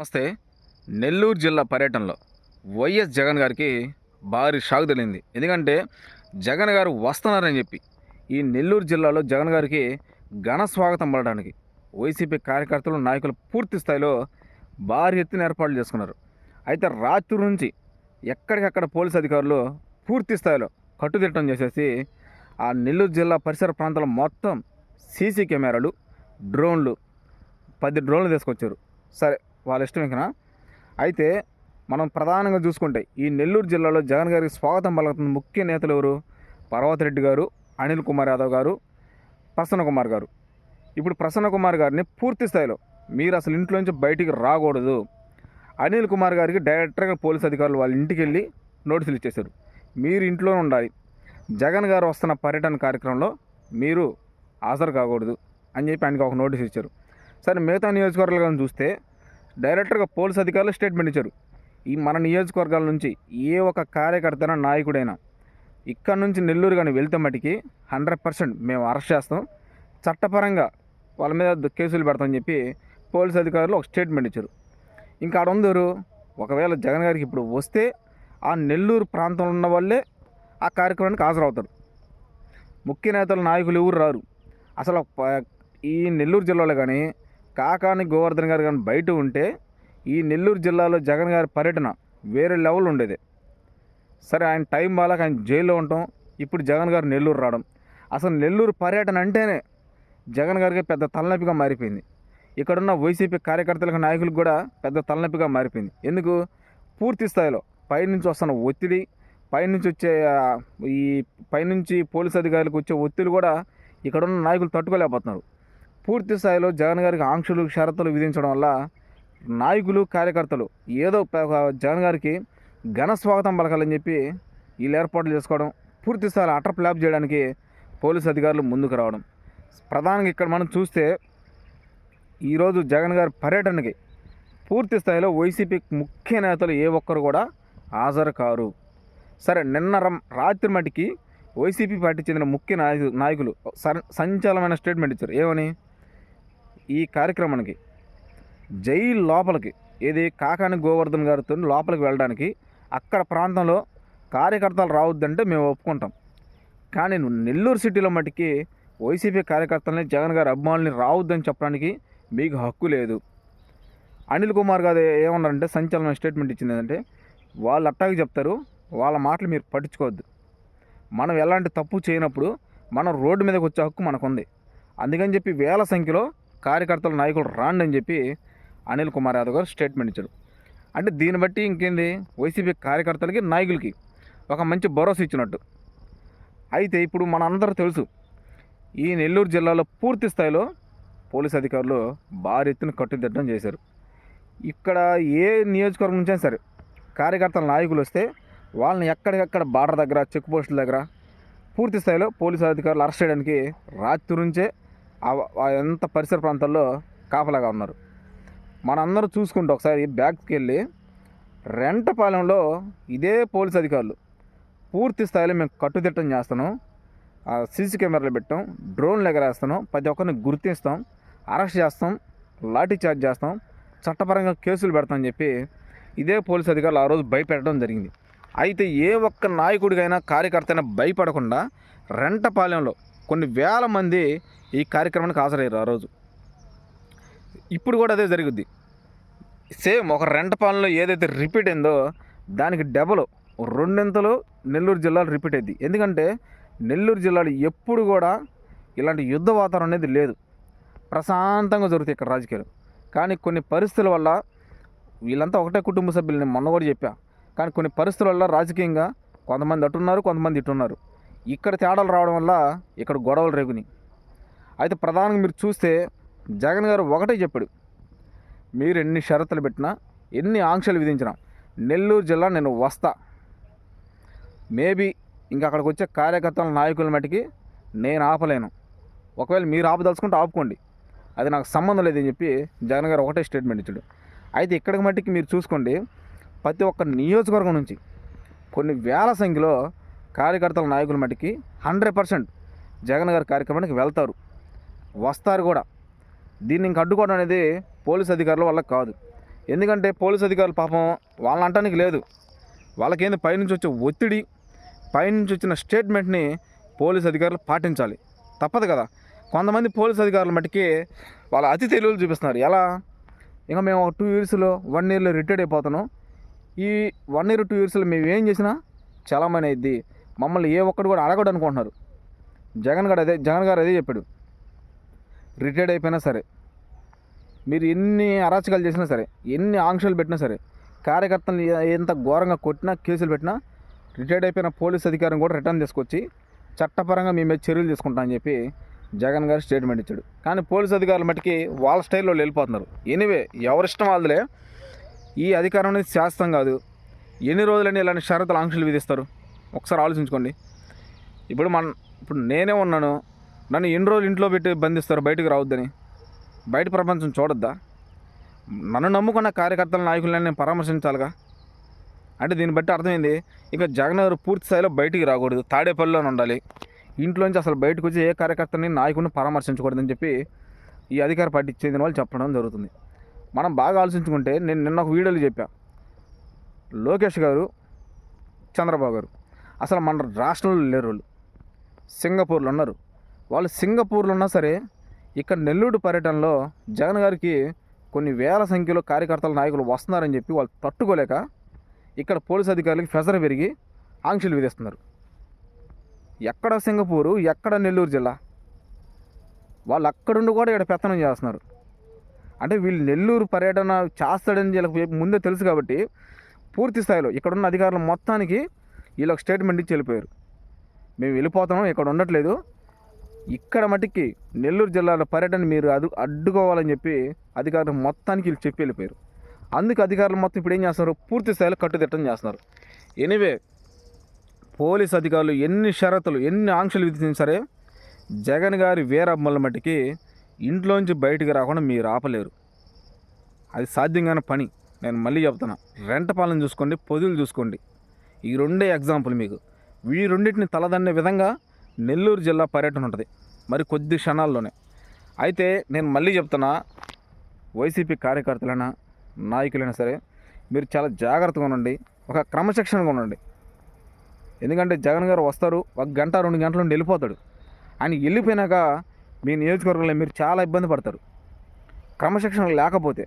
నమస్తే. నెల్లూరు జిల్లా పర్యటనలో వైఎస్ జగన్ గారికి భారీ షాక్ తగిలింది. ఎందుకంటే జగన్ గారు వస్తున్నారని చెప్పి ఈ నెల్లూరు జిల్లాలో జగన్ గారికి ఘన స్వాగతం పడడానికి వైసీపీ కార్యకర్తలు నాయకులు పూర్తి స్థాయిలో భారీ ఎత్తున ఏర్పాట్లు చేసుకున్నారు. అయితే రాత్రి నుంచి ఎక్కడికక్కడ పోలీసు అధికారులు పూర్తి స్థాయిలో కట్టుదిట్టం చేసేసి ఆ నెల్లూరు జిల్లా పరిసర ప్రాంతాల మొత్తం సీసీ కెమెరాలు డ్రోన్లు పది డ్రోన్లు తీసుకొచ్చారు. సరే వాళ్ళ ఇష్టం ఇంకా అయితే మనం ప్రధానంగా చూసుకుంటే ఈ నెల్లూరు జిల్లాలో జగన్ గారికి స్వాగతం పలుకుతున్న ముఖ్య నేతలు ఎవరు? పర్వతరెడ్డి గారు అనిల్ కుమార్ యాదవ్ గారు ప్రసన్న కుమార్ గారు. ఇప్పుడు ప్రసన్న కుమార్ గారిని పూర్తి స్థాయిలో మీరు అసలు ఇంట్లోంచి బయటికి రాకూడదు. అనిల్ కుమార్ గారికి డైరెక్ట్గా పోలీస్ అధికారులు వాళ్ళ ఇంటికి వెళ్ళి నోటీసులు ఇచ్చేశారు. మీరు ఇంట్లోనే ఉండాలి. జగన్ గారు వస్తున్న పర్యటన కార్యక్రమంలో మీరు హాజరు కాకూడదు అని చెప్పి ఆయనకి ఒక నోటీస్ ఇచ్చారు. సరే మిగతా నియోజకవర్గాలను చూస్తే డైరెక్టర్గా పోలీస్ అధికారులు స్టేట్మెంట్ ఇచ్చారు. ఈ మన నియోజకవర్గాల నుంచి ఏ ఒక కార్యకర్తన నాయకుడైనా ఇక్కడ నుంచి నెల్లూరు కానీ వెళ్తే మటుకి హండ్రెడ్ పర్సెంట్ మేము అరెస్ట్ చేస్తాం. చట్టపరంగా వాళ్ళ మీద కేసులు పెడతామని చెప్పి పోలీస్ అధికారులు ఒక స్టేట్మెంట్ ఇచ్చారు. ఇంకా ఆడ ఒకవేళ జగన్ గారికి ఇప్పుడు వస్తే ఆ నెల్లూరు ప్రాంతంలో ఉన్న వాళ్ళే ఆ కార్యక్రమానికి హాజరవుతారు. ముఖ్య నేతలు నాయకులు ఎవరు రారు. అసలు ప- ఈ నెల్లూరు జిల్లాలో కానీ కాకాని గోవర్ధన్ గారు కానీ బయట ఉంటే ఈ నెల్లూరు జిల్లాలో జగన్ గారి పర్యటన వేరే లెవెల్ ఉండేది. సరే ఆయన టైం బాగాక ఆయన జైల్లో ఉండటం ఇప్పుడు జగన్ గారు నెల్లూరు రావడం. అసలు నెల్లూరు పర్యటన అంటేనే జగన్ గారికి పెద్ద తలనొప్పిగా మారిపోయింది. ఇక్కడున్న వైసీపీ కార్యకర్తలకు నాయకులకు కూడా పెద్ద తలనొప్పిగా మారిపోయింది. ఎందుకు? పూర్తి స్థాయిలో పైనుంచి వస్తున్న ఒత్తిడి పైనుంచి వచ్చే ఈ పైనుంచి పోలీస్ అధికారులకు వచ్చే ఒత్తిడి కూడా ఇక్కడున్న నాయకులు తట్టుకోలేకపోతున్నారు. పూర్తి స్థాయిలో జగన్ గారికి ఆంక్షలు షరతులు విధించడం వల్ల నాయకులు కార్యకర్తలు ఏదో జగన్ గారికి ఘన స్వాగతం పలకాలని చెప్పి వీళ్ళు ఏర్పాట్లు చేసుకోవడం పూర్తి స్థాయిలో అటర్ ప్లాప్ చేయడానికి పోలీసు అధికారులు ముందుకు రావడం. ప్రధానంగా ఇక్కడ మనం చూస్తే ఈరోజు జగన్ గారి పర్యటనకి పూర్తి స్థాయిలో వైసీపీ ముఖ్య నేతలు ఏ ఒక్కరు కూడా హాజరు కారు. సరే నిన్న రం- రాత్రి మటుకి వైసీపీ పార్టీ చెందిన ముఖ్య నాయకులు సంచలనమైన స్టేట్మెంట్ ఇచ్చారు. ఏమని? ఈ కార్యక్రమానికి జైలు లోపలికి ఏది కాకాని గోవర్ధన్ గారితో లోపలికి వెళ్ళడానికి అక్కడ ప్రాంతంలో కార్యకర్తలు రావద్దంటే మేము ఒప్పుకుంటాం. కానీ నెల్లూరు సిటీలో మటుకి వైసీపీ కార్యకర్తలని జగన్ గారి అభిమానుల్ని రావద్దని చెప్పడానికి మీకు హక్కు లేదు. అనిల్ కుమార్ గారు ఏమన్నారంటే సంచలన స్టేట్మెంట్ ఇచ్చింది ఏంటంటే వాళ్ళు అట్టాగే చెప్తారు వాళ్ళ మాటలు మీరు పట్టించుకోవద్దు. మనం ఎలాంటి తప్పు చేయనప్పుడు మనం రోడ్డు మీదకి వచ్చే హక్కు మనకుంది. అందుకని చెప్పి వేల సంఖ్యలో కార్యకర్తల నాయకులు రాండి అని చెప్పి అనిల్ కుమార్ యాదవ్ గారు స్టేట్మెంట్ ఇచ్చారు. అంటే దీన్ని బట్టి ఇంకేంది? వైసీపీ కార్యకర్తలకి నాయకులకి ఒక మంచి భరోసా ఇచ్చినట్టు. అయితే ఇప్పుడు మన అందరూ తెలుసు ఈ నెల్లూరు జిల్లాలో పూర్తి స్థాయిలో పోలీస్ అధికారులు భారీ ఎత్తున కట్టుదిట్టం చేశారు. ఇక్కడ ఏ నియోజకవర్గం నుంచైనా సరే కార్యకర్తల నాయకులు వస్తే వాళ్ళని ఎక్కడికక్కడ బార్డర్ దగ్గర చెక్ పోస్టుల దగ్గర పూర్తి స్థాయిలో పోలీసు అధికారులు అరెస్ట్ చేయడానికి రాత్రి నుంచే ఎంత పరిసర ప్రాంతాల్లో కాపలాగా ఉన్నారు. మనందరూ చూసుకుంటే ఒకసారి బ్యాగ్కి వెళ్ళి రెంటపాలెంలో ఇదే పోలీస్ అధికారులు పూర్తి స్థాయిలో మేము కట్టుదిట్టం చేస్తున్నాం ఆ సీసీ కెమెరాలు పెట్టాం డ్రోన్లు ఎగరేస్తున్నాం ప్రతి ఒక్కరిని గుర్తిస్తాం అరెస్ట్ చేస్తాం లాఠీ చార్జ్ చేస్తాం చట్టపరంగా కేసులు పెడతామని చెప్పి ఇదే పోలీస్ అధికారులు ఆ రోజు భయపెట్టడం జరిగింది. అయితే ఏ ఒక్క నాయకుడికైనా కార్యకర్తైనా భయపడకుండా రెంటపాలెంలో కొన్ని వేల మంది ఈ కార్యక్రమానికి హాజరయ్యారు ఆ రోజు. ఇప్పుడు కూడా అదే జరుగుద్ది. సేమ్ ఒక రెంట పాలనలో ఏదైతే రిపీట్ అయిందో దానికి డబల్ రెండింతలు నెల్లూరు జిల్లాలో రిపీట్ అయింది. ఎందుకంటే నెల్లూరు జిల్లాలో ఎప్పుడు కూడా ఇలాంటి యుద్ధ వాతావరణం అనేది లేదు. ప్రశాంతంగా జరుగుతాయి ఇక్కడ రాజకీయాలు. కానీ కొన్ని పరిస్థితుల వల్ల వీళ్ళంతా ఒకటే కుటుంబ సభ్యులు నేను మొన్న కూడా చెప్పా. కానీ కొన్ని పరిస్థితుల వల్ల రాజకీయంగా కొంతమంది అటున్నారు కొంతమంది ఇటున్నారు. ఇక్కడ తేడాలు రావడం వల్ల ఇక్కడ గొడవలు రేగుని. అయితే ప్రధానంగా మీరు చూస్తే జగన్ గారు ఒకటే చెప్పాడు మీరు ఎన్ని షరతులు పెట్టినా ఎన్ని ఆంక్షలు విధించినా నెల్లూరు జిల్లా నేను వస్తా. మేబీ ఇంకా అక్కడికి వచ్చే కార్యకర్తల నాయకుల మటుకి నేను ఆపలేను. ఒకవేళ మీరు ఆపదలుచుకుంటే ఆపుకోండి. అది నాకు సంబంధం లేదని చెప్పి జగన్ గారు ఒకటే స్టేట్మెంట్ ఇచ్చాడు. అయితే ఇక్కడికి మట్టికి మీరు చూసుకోండి ప్రతి ఒక్క నియోజకవర్గం నుంచి కొన్ని వేల సంఖ్యలో కార్యకర్తల నాయకుల మట్టికి హండ్రెడ్ పర్సెంట్ జగన్ గారి కార్యక్రమానికి వెళ్తారు. వస్తారు కూడా. దీన్ని ఇంక అడ్డుకోవడం అనేది పోలీస్ అధికారుల వల్ల కాదు. ఎందుకంటే పోలీస్ అధికారులు పాపం వాళ్ళని అంటానికి లేదు. వాళ్ళకేంది పైనుంచి వచ్చే ఒత్తిడి పైనుంచి వచ్చిన స్టేట్మెంట్ని పోలీస్ అధికారులు పాటించాలి. తప్పదు కదా. కొంతమంది పోలీస్ అధికారుల మటుకి వాళ్ళ అతి తెలివిలు చూపిస్తున్నారు. ఎలా? ఇంకా మేము టూ ఇయర్స్లో వన్ ఇయర్లో రిటైర్డ్ అయిపోతున్నాం. ఈ వన్ ఇయర్ టూ ఇయర్స్లో మేము ఏం చేసినా చలమనేది. మమ్మల్ని ఏ ఒక్కడు కూడా అడగడు అనుకుంటున్నారు. జగన్ గారు అదే జగన్ గారు అదే చెప్పాడు. రిటైర్డ్ అయిపోయినా సరే మీరు ఎన్ని అరాచకాలు చేసినా సరే ఎన్ని ఆంక్షలు పెట్టినా సరే కార్యకర్తలు ఎంత ఘోరంగా కొట్టినా కేసులు పెట్టినా రిటైర్డ్ అయిపోయిన పోలీస్ అధికారం కూడా రిటర్న్ తీసుకొచ్చి చట్టపరంగా మీ మీద చర్యలు తీసుకుంటామని చెప్పి జగన్ గారు స్టేట్మెంట్ ఇచ్చాడు. కానీ పోలీస్ అధికారుల మట్టుకి వాళ్ళ స్టైల్లో వెళ్ళిపోతున్నారు. ఎనివే ఎవరిష్టం వాళ్ళదే ఈ అధికారం అనేది శాస్త్రం కాదు. ఎన్ని రోజులని ఇలాంటి షరతులు ఆంక్షలు విధిస్తారు? ఒకసారి ఆలోచించుకోండి. ఇప్పుడు మన ఇప్పుడు నేనే ఉన్నాను నన్ను ఎన్ని రోజులు ఇంట్లో పెట్టి బంధిస్తారు బయటకు రావద్దని? బయట ప్రపంచం చూడొద్దా? నన్ను నమ్ముకున్న కార్యకర్తల నాయకులను నేను పరామర్శించాలిగా? అంటే దీన్ని బట్టి అర్థమైంది ఇక జగన్ గారు పూర్తి స్థాయిలో బయటికి రాకూడదు తాడేపల్లిలోనే ఉండాలి. ఇంట్లోంచి అసలు బయటకు వచ్చి ఏ కార్యకర్తని నాయకుడిని పరామర్శించకూడదని చెప్పి ఈ అధికార పార్టీ చెందిన వాళ్ళు చెప్పడం జరుగుతుంది. మనం బాగా ఆలోచించుకుంటే నేను నిన్న ఒక వీడియోలు చెప్పా. లోకేష్ గారు చంద్రబాబు గారు. అసలు మన రాష్ట్రంలో లేరు వాళ్ళు సింగపూర్లో ఉన్నారు. వాళ్ళు సింగపూర్లో ఉన్నా సరే ఇక్కడ నెల్లూరు పర్యటనలో జగన్ గారికి కొన్ని వేల సంఖ్యలో కార్యకర్తల నాయకులు వస్తున్నారని చెప్పి వాళ్ళు తట్టుకోలేక ఇక్కడ పోలీస్ అధికారులకి ఫెసర్ పెరిగి ఆంక్షలు విధిస్తున్నారు. ఎక్కడ సింగపూరు ఎక్కడ నెల్లూరు జిల్లా? వాళ్ళు అక్కడుండి కూడా ఇక్కడ పెత్తనం చేస్తున్నారు. అంటే వీళ్ళు నెల్లూరు పర్యటన చేస్తాడని వీళ్ళకి ముందే తెలుసు కాబట్టి పూర్తి స్థాయిలో ఇక్కడున్న అధికారులు మొత్తానికి వీళ్ళకి స్టేట్మెంట్ ఇచ్చి వెళ్ళిపోయారు. మేము వెళ్ళిపోతున్నాం ఇక్కడ ఉండట్లేదు. ఇక్కడ మటుకి నెల్లూరు జిల్లాలో పర్యటన మీరు అదు అడ్డుకోవాలని చెప్పి అధికారులు మొత్తానికి వీళ్ళు చెప్పి వెళ్ళిపోయారు. అందుకు అధికారులు మొత్తం ఇప్పుడు ఏం చేస్తున్నారు? పూర్తి స్థాయిలో కట్టుదిట్టం చేస్తున్నారు. ఎనివే పోలీస్ అధికారులు ఎన్ని షరతులు ఎన్ని ఆంక్షలు విధించినా సరే జగన్ గారి వీరమ్మల మట్టికి ఇంట్లోంచి బయటికి రాకుండా మీరు ఆపలేరు. అది సాధ్యం కాని పని. నేను మళ్ళీ చెప్తున్నా. రెంట పాలన చూసుకోండి పొదులు చూసుకోండి. ఈ రెండే ఎగ్జాంపుల్ మీకు. ఈ రెండింటిని తలదన్నే విధంగా నెల్లూరు జిల్లా పర్యటన ఉంటుంది. మరి కొద్ది క్షణాల్లోనే. అయితే నేను మళ్ళీ చెప్తున్నా వైసీపీ కార్యకర్తలైనా నాయకులైనా సరే మీరు చాలా జాగ్రత్తగా ఉండండి. ఒక క్రమశిక్షణగా ఉండండి. ఎందుకంటే జగన్ గారు వస్తారు ఒక గంట రెండు గంటల నుండి వెళ్ళిపోతాడు. ఆయన వెళ్ళిపోయినాక మీ నియోజకవర్గంలో మీరు చాలా ఇబ్బంది పడతారు. క్రమశిక్షణ లేకపోతే.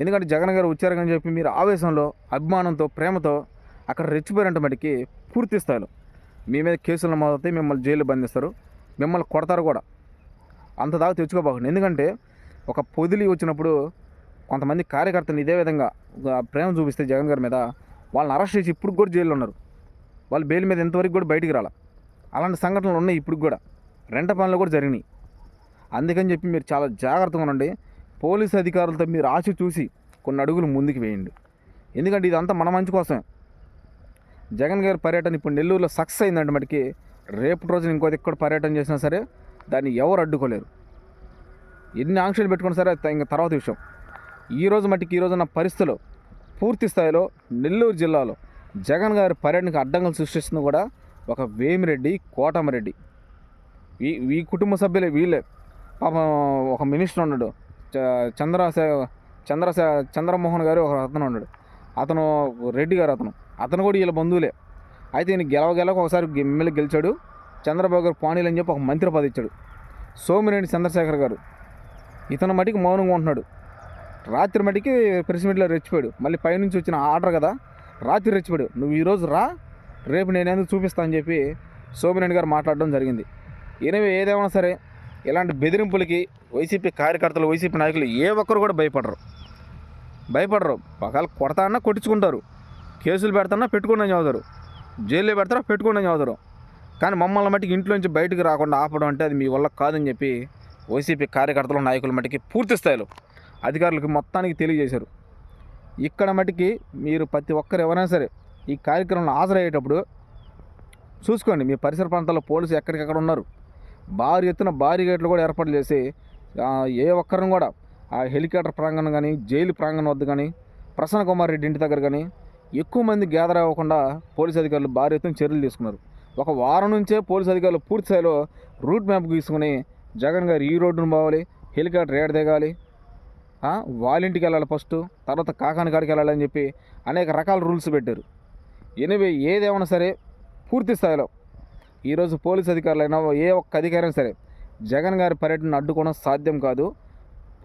ఎందుకంటే జగన్ గారు వచ్చారని చెప్పి మీరు ఆవేశంలో అభిమానంతో ప్రేమతో అక్కడ రెచ్చిపోయారంటే మటుకి పూర్తి స్థాయిలో. మీ మీద కేసులు నమోదవుతాయి మిమ్మల్ని జైలు బంధిస్తారు మిమ్మల్ని కొడతారు కూడా. అంత దాకా తెచ్చుకోబోకండి. ఎందుకంటే ఒక పొదిలి వచ్చినప్పుడు కొంతమంది కార్యకర్తలు ఇదే విధంగా ప్రేమ చూపిస్తే జగన్ గారి మీద వాళ్ళని అరెస్ట్ చేసి ఇప్పుడు కూడా జైల్లో ఉన్నారు. వాళ్ళు బెయిల్ మీద ఎంతవరకు కూడా బయటికి రాల. అలాంటి సంఘటనలు ఉన్నాయి ఇప్పుడు కూడా. రెంట పనులు కూడా జరిగినాయి. అందుకని చెప్పి మీరు చాలా జాగ్రత్తగా ఉండండి. పోలీసు అధికారులతో మీరు ఆశ చూసి కొన్ని అడుగులు ముందుకు వేయండి. ఎందుకంటే ఇదంతా మన మంచి కోసమే. జగన్ గారి పర్యటన ఇప్పుడు నెల్లూరులో సక్సెస్ అయిందంటే మటుకి రేపు రోజున ఇంకో ఎక్కడ పర్యటన చేసినా సరే దాన్ని ఎవరు అడ్డుకోలేరు. ఎన్ని ఆంక్షలు పెట్టుకున్నా సరే ఇంకా తర్వాత విషయం. ఈ రోజు మట్టికి ఈ రోజున్న పరిస్థితులు పూర్తి స్థాయిలో నెల్లూరు జిల్లాలో జగన్ గారి పర్యటనకు అడ్డంకులు సృష్టిస్తుంది కూడా ఒక వేమిరెడ్డి కోటమరెడ్డి. ఈ ఈ కుటుంబ సభ్యులే వీళ్ళే. పాపం ఒక మినిస్టర్ ఉన్నాడు. చ- చంద్రశే చంద్రశే చంద్రమోహన్ గారు ఒక అతను ఉన్నాడు. అతను రెడ్డి గారు అతను. అతను కూడా వీళ్ళ బంధువులే. అయితే ఈయన గెలవ గెలవ ఒకసారి ఎమ్మెల్యే గెలిచాడు. చంద్రబాబు గారు పానీలు అని చెప్పి ఒక మంత్రి పదవి ఇచ్చాడు. సోమిరెడ్డి చంద్రశేఖర్ గారు. ఇతను మటుకు మౌనంగా ఉంటున్నాడు. రాత్రి మటుకి ప్రెస్ మీట్లో రెచ్చిపోయాడు. మళ్ళీ పైనుంచి వచ్చిన ఆర్డర్ కదా రాత్రి రెచ్చిపోయాడు. నువ్వు ఈరోజు రా రేపు నేను ఎందుకు చూపిస్తా అని చెప్పి సోమిరెడ్డి గారు మాట్లాడడం జరిగింది. ఎనివే ఏదేమైనా సరే ఇలాంటి బెదిరింపులకి వైసీపీ కార్యకర్తలు వైసీపీ నాయకులు ఏ ఒక్కరు కూడా భయపడరు. భయపడరు. పగలు కొడతా అన్నా కొట్టించుకుంటారు. కేసులు పెడతానా పెట్టుకోండి చదువుతారు. జైల్లో పెడతారా పెట్టుకోండి చదువుతారు. కానీ మమ్మల్ని మట్టికి ఇంట్లోంచి బయటకు రాకుండా ఆపడం అంటే అది మీ వల్ల కాదని చెప్పి వైసీపీ కార్యకర్తలు నాయకుల మట్టికి పూర్తి స్థాయిలో అధికారులకు మొత్తానికి తెలియజేశారు. ఇక్కడ మటుకి మీరు ప్రతి ఒక్కరు ఎవరైనా సరే ఈ కార్యక్రమంలో హాజరయ్యేటప్పుడు చూసుకోండి మీ పరిసర ప్రాంతాల్లో పోలీసు ఎక్కడికెక్కడ ఉన్నారు. భారీ ఎత్తున భారీ గేట్లు కూడా ఏర్పాటు చేసి ఏ ఒక్కరిని కూడా ఆ హెలికాప్టర్ ప్రాంగణం కానీ జైలు ప్రాంగణం వద్ద కానీ ప్రసన్న కుమార్ రెడ్డి ఇంటి దగ్గర కానీ ఎక్కువ మంది గ్యాదర్ అవ్వకుండా పోలీసు అధికారులు భారీ ఎత్తున చర్యలు తీసుకున్నారు. ఒక వారం నుంచే పోలీసు అధికారులు పూర్తి స్థాయిలో రూట్ మ్యాప్ తీసుకుని జగన్ గారు ఈ రోడ్డును పోవాలి హెలికాప్టర్ ఏడ దిగాలి ఆ, వాళ్ళింటికి వెళ్ళాలి ఫస్ట్ తర్వాత కాకాని కాడికి వెళ్ళాలని చెప్పి అనేక రకాల రూల్స్ పెట్టారు. ఎనివే ఏదేమైనా సరే పూర్తి స్థాయిలో ఈరోజు పోలీస్ అధికారులైనా ఏ ఒక్క అధికారైనా సరే జగన్ గారి పర్యటన అడ్డుకోవడం సాధ్యం కాదు.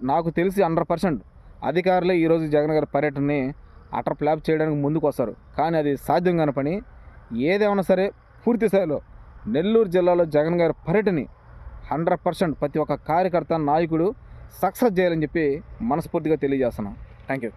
నాకు తెలిసి హండ్రెడ్ పర్సెంట్ అధికారులే ఈరోజు జగన్ గారి పర్యటనని అటర్ ఫ్లాప్ చేయడానికి ముందుకు వస్తారు కానీ అది సాధ్యం కాని పని. ఏదేమైనా సరే పూర్తి స్థాయిలో నెల్లూరు జిల్లాలో జగన్ గారి పర్యటని హండ్రెడ్ పర్సెంట్ ప్రతి ఒక్క కార్యకర్త నాయకుడు సక్సెస్ చేయాలని చెప్పి మనస్ఫూర్తిగా తెలియజేస్తున్నాం. Thank you